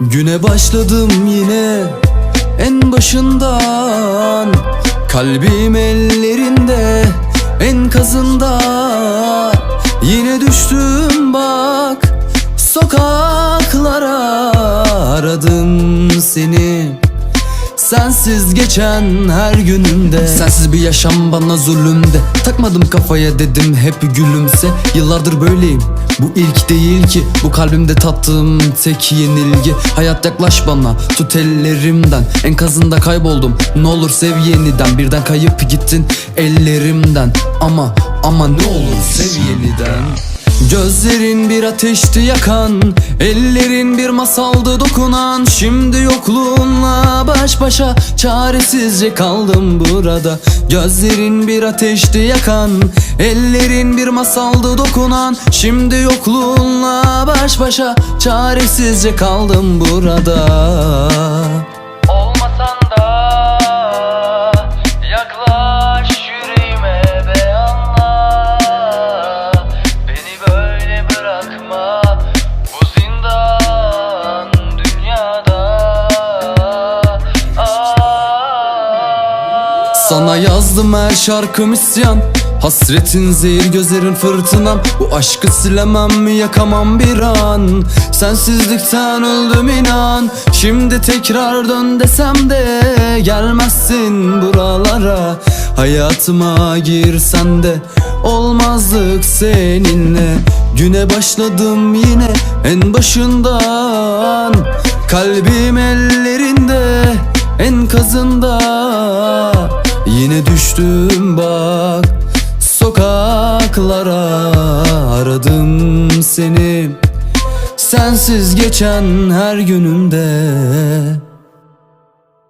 Güne başladım yine en başından. Kalbim ellerinde enkazında Yine düştüm bak sokaklara Aradım seni. Sensiz geçen her günümde. Sensiz bir yaşam bana zulümde. Takmadım kafaya dedim hep gülümse. Yıllardır böyleyim bu ilk değil ki Bu kalbimde tattığım tek yenilgi. Hayat yaklaş bana tut ellerimden. Enkazında kayboldum ne olur sev yeniden. Birden kayıp gittin ellerimden. Ama ama ne olur sev yeniden Gözlerin bir ateşti yakan Ellerin bir masaldı dokunan. Şimdi yokluğunla baş başa Çaresizce kaldım burada. Gözlerin bir ateşti yakan Ellerin bir masaldı dokunan. Şimdi yokluğunla baş başa Çaresizce kaldım burada Sana yazdım her şarkım isyan. Hasretin zehir gözlerin fırtınam. Bu aşkı silemem yakamam bir an? Sensizlikten öldüm inan. Şimdi tekrar dön desem de Gelmezsin buralara. Hayatıma girsen de Olmazdık seninle. Güne başladım yine en başından. Kalbim ellerinde enkazında sokaklara Aradım seni. Sensiz geçen her günümde